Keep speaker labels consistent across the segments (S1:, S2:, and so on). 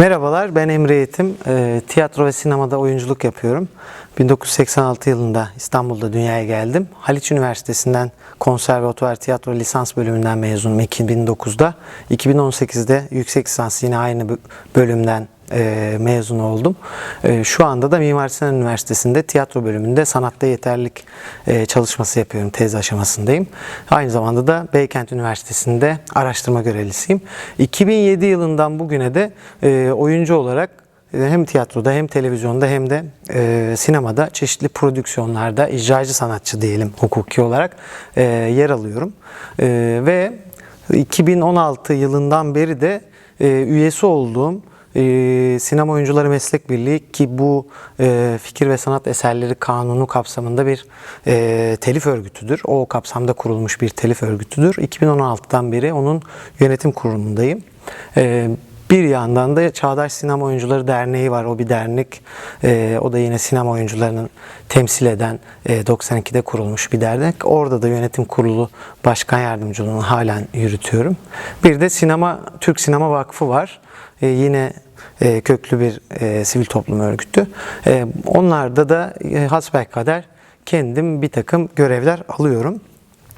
S1: Merhabalar, ben Emre Yetim. Ee, tiyatro ve sinemada oyunculuk yapıyorum. 1986 yılında İstanbul'da dünyaya geldim. Haliç Üniversitesi'nden konservatuvar tiyatro lisans bölümünden mezunum 2009'da. 2018'de yüksek lisans yine aynı bö- bölümden e, mezun oldum. E, şu anda da Mimar Sinan Üniversitesi'nde tiyatro bölümünde sanatta yeterlik e, çalışması yapıyorum. Tez aşamasındayım. Aynı zamanda da Beykent Üniversitesi'nde araştırma görevlisiyim. 2007 yılından bugüne de e, oyuncu olarak e, hem tiyatroda hem televizyonda hem de e, sinemada çeşitli prodüksiyonlarda icracı sanatçı diyelim hukuki olarak e, yer alıyorum. E, ve 2016 yılından beri de e, üyesi olduğum e, Sinema Oyuncuları Meslek Birliği ki bu e, fikir ve sanat eserleri kanunu kapsamında bir e, telif örgütüdür. O kapsamda kurulmuş bir telif örgütüdür. 2016'dan beri onun yönetim kurulundayım. E, bir yandan da Çağdaş Sinema Oyuncuları Derneği var. O bir dernek. E, o da yine sinema oyuncularının temsil eden e, 92'de kurulmuş bir dernek. Orada da yönetim kurulu başkan yardımcılığını halen yürütüyorum. Bir de sinema Türk Sinema Vakfı var. E, yine e, köklü bir e, sivil toplum örgütü. E, onlarda da e, hasbelkader kendim bir takım görevler alıyorum.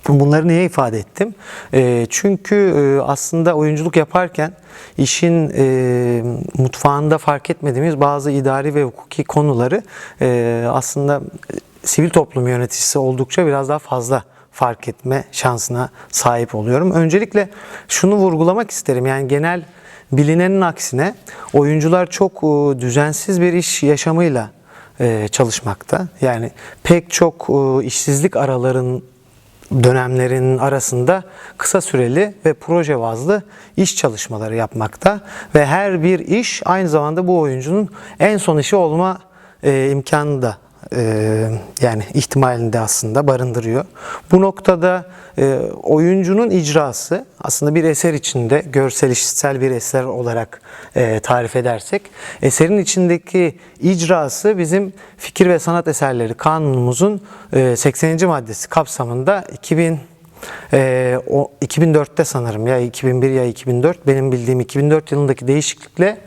S1: Bunları niye ifade ettim? E, çünkü e, aslında oyunculuk yaparken işin e, mutfağında fark etmediğimiz bazı idari ve hukuki konuları e, aslında e, sivil toplum yöneticisi oldukça biraz daha fazla fark etme şansına sahip oluyorum. Öncelikle şunu vurgulamak isterim. Yani genel bilinenin aksine oyuncular çok e, düzensiz bir iş yaşamıyla e, çalışmakta. Yani pek çok e, işsizlik araların dönemlerin arasında kısa süreli ve proje bazlı iş çalışmaları yapmakta ve her bir iş aynı zamanda bu oyuncunun en son işi olma e, imkanı da e, yani ihtimalinde aslında barındırıyor. Bu noktada e, oyuncunun icrası aslında bir eser içinde görsel işitsel bir eser olarak e, tarif edersek eserin içindeki icrası bizim fikir ve sanat eserleri kanunumuzun e, 80. maddesi kapsamında 2000 ee, o 2004'te sanırım ya 2001 ya 2004 benim bildiğim 2004 yılındaki değişiklikle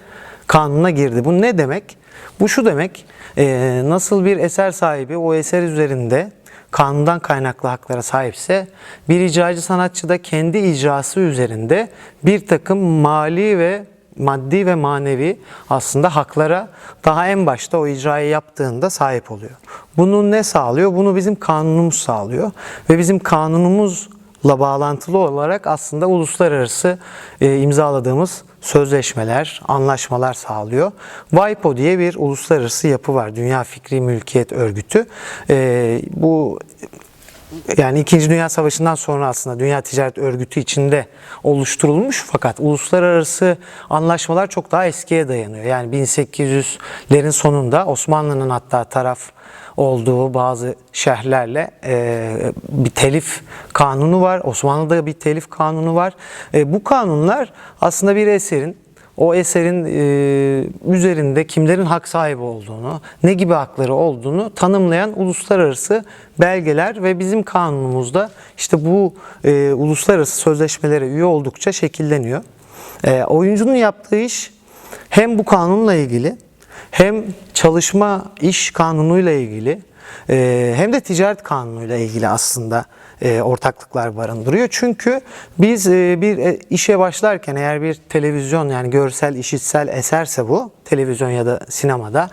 S1: kanuna girdi. Bu ne demek? Bu şu demek e, nasıl bir eser sahibi o eser üzerinde kanundan kaynaklı haklara sahipse bir icracı sanatçı da kendi icrası üzerinde bir takım mali ve maddi ve manevi aslında haklara daha en başta o icrayı yaptığında sahip oluyor. Bunu ne sağlıyor? Bunu bizim kanunumuz sağlıyor ve bizim kanunumuzla bağlantılı olarak aslında uluslararası e, imzaladığımız sözleşmeler, anlaşmalar sağlıyor. WIPO diye bir uluslararası yapı var. Dünya Fikri Mülkiyet Örgütü. E, bu yani İkinci Dünya Savaşı'ndan sonra aslında Dünya Ticaret Örgütü içinde oluşturulmuş fakat uluslararası anlaşmalar çok daha eskiye dayanıyor. Yani 1800'lerin sonunda Osmanlı'nın hatta taraf olduğu bazı şehirlerle e, bir telif kanunu var. Osmanlı'da bir telif kanunu var. E, bu kanunlar aslında bir eserin o eserin e, üzerinde kimlerin hak sahibi olduğunu, ne gibi hakları olduğunu tanımlayan uluslararası belgeler ve bizim kanunumuzda işte bu e, uluslararası sözleşmelere üye oldukça şekilleniyor. E, oyuncunun yaptığı iş hem bu kanunla ilgili hem çalışma iş kanunuyla ilgili e, hem de ticaret kanunuyla ilgili aslında e, ortaklıklar barındırıyor. Çünkü biz e, bir işe başlarken eğer bir televizyon yani görsel, işitsel eserse bu televizyon ya da sinemada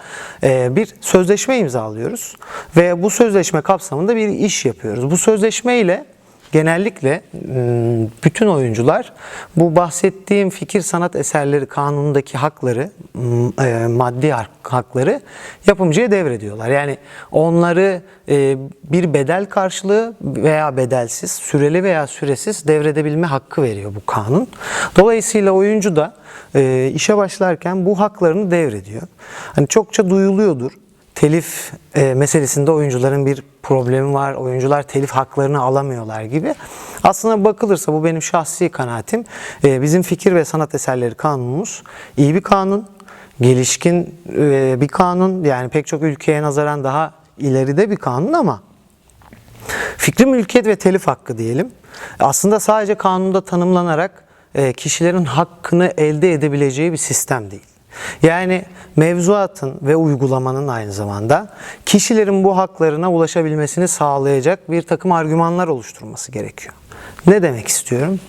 S1: bir sözleşme imzalıyoruz ve bu sözleşme kapsamında bir iş yapıyoruz. Bu sözleşme ile genellikle m, bütün oyuncular bu bahsettiğim fikir sanat eserleri kanunundaki hakları, m, e, maddi hak- hakları yapımcıya devrediyorlar. Yani onları e, bir bedel karşılığı veya bedelsiz, süreli veya süresiz devredebilme hakkı veriyor bu kanun. Dolayısıyla oyuncu da e, işe başlarken bu haklarını devrediyor. Hani çokça duyuluyordur telif e, meselesinde oyuncuların bir problemi var. Oyuncular telif haklarını alamıyorlar gibi. Aslına bakılırsa bu benim şahsi kanaatim. E, bizim fikir ve sanat eserleri kanunumuz iyi bir kanun. Gelişkin e, bir kanun. Yani pek çok ülkeye nazaran daha ileride bir kanun ama Fikri mülkiyet ve telif hakkı diyelim. Aslında sadece kanunda tanımlanarak e, kişilerin hakkını elde edebileceği bir sistem değil. Yani mevzuatın ve uygulamanın aynı zamanda kişilerin bu haklarına ulaşabilmesini sağlayacak bir takım argümanlar oluşturması gerekiyor. Ne demek istiyorum?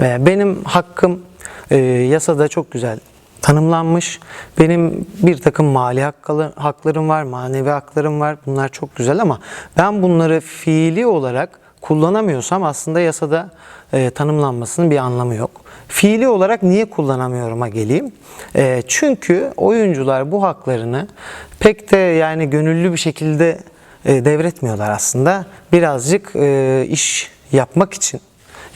S1: Ee, Benim hakkım e, yasada çok güzel tanımlanmış. Benim bir takım mali haklarım var, manevi haklarım var. Bunlar çok güzel ama ben bunları fiili olarak kullanamıyorsam aslında yasada e, tanımlanmasının bir anlamı yok. Fiili olarak niye kullanamıyorum'a geleyim. E, çünkü oyuncular bu haklarını pek de yani gönüllü bir şekilde e, devretmiyorlar aslında. Birazcık e, iş yapmak için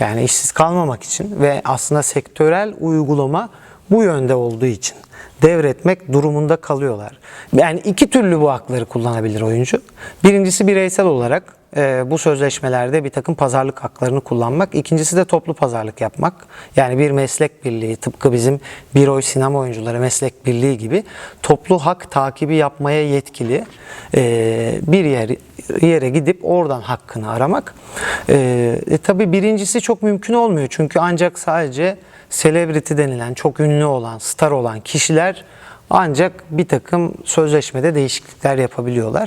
S1: yani işsiz kalmamak için ve aslında sektörel uygulama bu yönde olduğu için devretmek durumunda kalıyorlar. Yani iki türlü bu hakları kullanabilir oyuncu. Birincisi bireysel olarak e, bu sözleşmelerde bir takım pazarlık haklarını kullanmak. İkincisi de toplu pazarlık yapmak. Yani bir meslek birliği tıpkı bizim bir oy sinema oyuncuları meslek birliği gibi toplu hak takibi yapmaya yetkili e, bir yer yere gidip oradan hakkını aramak. E, e, tabii birincisi çok mümkün olmuyor çünkü ancak sadece celebrity denilen çok ünlü olan, star olan kişiler ancak bir takım sözleşmede değişiklikler yapabiliyorlar.